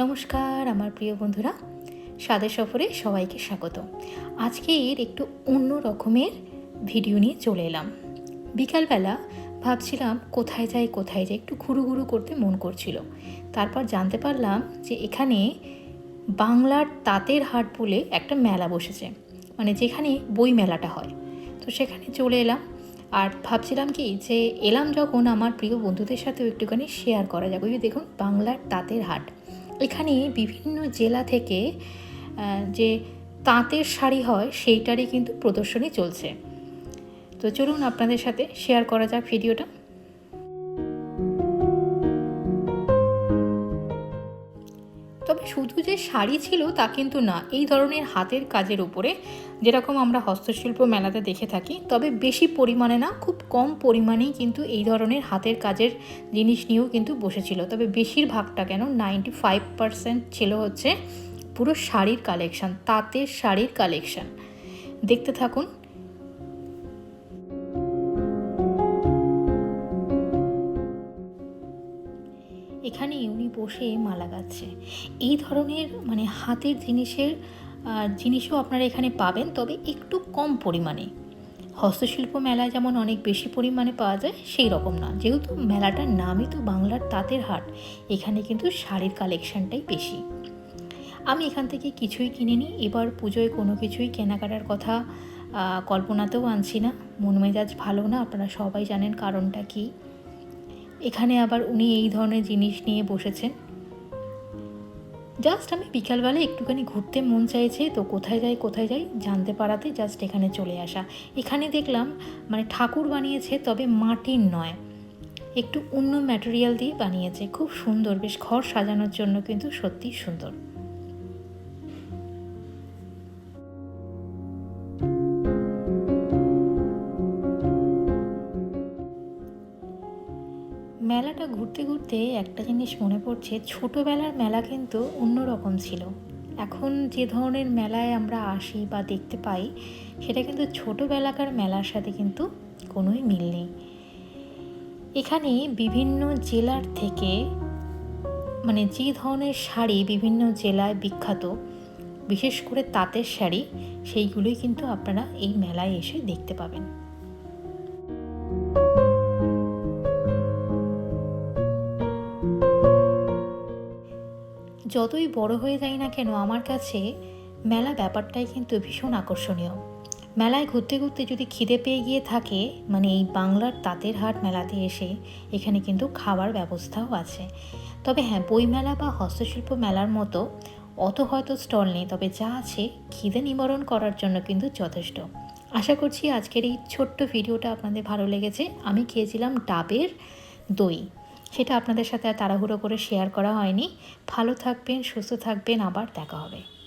নমস্কার, আমার প্রিয় বন্ধুরা। স্বাদের সফরে সবাইকে স্বাগত। আজকের একটু অন্য রকমের ভিডিও নিয়ে চলে এলাম। বিকালবেলা ভাবছিলাম কোথায় যাই কোথায় যাই, একটু ঘুরু ঘুরু করতে মন করছিল। তারপর জানতে পারলাম যে এখানে বাংলার তাঁতের হাট বলে একটা মেলা বসেছে। মানে যেখানে বই মেলাটা হয়। তো সেখানে চলে এলাম। আর ভাবছিলাম কি যে এলাম যখন আমার প্রিয় বন্ধুদের সাথেও একটুখানি শেয়ার করা যাবে দেখুন, বাংলার তাঁতের হাট। এখানে বিভিন্ন জেলা থেকে যে তাঁতের শাড়ি হয় সেইটারই কিন্তু প্রদর্শনী চলছে। তো চলুন আপনাদের সাথে শেয়ার করা যাক ভিডিওটা তবে শুধু যে শাড়ি ছিল তা কিন্তু না, এই ধরনের হাতের কাজের উপরে যেরকম আমরা হস্তশিল্প মেলাতে দেখে থাকি, তবে বেশি পরিমাণে না, খুব কম পরিমাণেই কিন্তু এই ধরনের হাতের কাজের জিনিস নিয়েও কিন্তু বসেছিল। তবে বেশিরভাগটা কেন নাইনটি ফাইভ পারসেন্ট ছিল হচ্ছে পুরো শাড়ির কালেকশান তাঁতের শাড়ির কালেকশান দেখতে থাকুন এখানে উনি বসে মালা গাচ্ছে। এই ধরনের মানে হাতের জিনিসের জিনিসও আপনারা এখানে পাবেন, তবে একটু কম পরিমাণে। হস্তশিল্প মেলায় যেমন অনেক বেশি পরিমাণে পাওয়া যায়, সেই রকম না। যেহেতু মেলাটার নামই তো বাংলার তাঁতের হাট, এখানে কিন্তু শাড়ির কালেকশনটাই বেশি। আমি এখান থেকে কিছুই কিনিনি, এবার পুজোয় কোনো কিছুই কেনাকাটার কথা কল্পনাতেও আনছি না। মন মেজাজ ভালো না, আপনারা সবাই জানেন কারণটা কী। এখানে আবার উনি এই ধরনের জিনিস নিয়ে বসেছেন। জাস্ট আমি বিকালবেলা একটুখানি ঘুরতে মন চাইছে, তো কোথায় যাই কোথায় যাই জানতে পারাতে জাস্ট এখানে চলে আসা। এখানে দেখলাম মানে ঠাকুর বানিয়েছে, তবে মাটির নয়। একটু অন্য ম্যাটেরিয়াল দিয়ে বানিয়েছে। খুব সুন্দর, বেশ ঘর সাজানোর জন্য কিন্তু সত্যি সুন্দর। মেলাটা ঘুরতে ঘুরতে একটা জিনিস মনে পড়ছে, ছোটোবেলার মেলা কিন্তু অন্যরকম ছিল। এখন যে ধরনের মেলায় আমরা আসি বা দেখতে পাই, সেটা কিন্তু ছোটোবেলাকার মেলার সাথে কিন্তু কোনোই মিল নেই। এখানে বিভিন্ন জেলার থেকে মানে যে ধরনের শাড়ি বিভিন্ন জেলায় বিখ্যাত, বিশেষ করে তাঁতের শাড়ি, সেইগুলোই কিন্তু আপনারা এই মেলায় এসে দেখতে পাবেন। যতই বড় হয়ে যাই না কেন, আমার কাছে মেলা ব্যাপারটাই কিন্তু ভীষণ আকর্ষণীয়। মেলায় ঘুরতে ঘুরতে যদি খিদে পেয়ে গিয়ে থাকে মানে এই বাংলার তাঁতের হাট মেলাতে এসে এখানে কিন্তু খাবার ব্যবস্থাও আছে। তবে হ্যাঁ বইমেলা বা হস্তশিল্প মেলার মতো অত হয়তো স্টল নেই, তবে যা আছে খিদে নিবারণ করার জন্য কিন্তু যথেষ্ট। আশা করছি আজকের এই ছোট্ট ভিডিওটা আপনাদের ভালো লেগেছে। আমি খেয়েছিলাম ডাবের দই। সেটা আপনাদের সাথে আর তাড়াহুড়ো করে শেয়ার করা হয়নি। ভালো থাকবেন, সুস্থ থাকবেন, আবার দেখা হবে।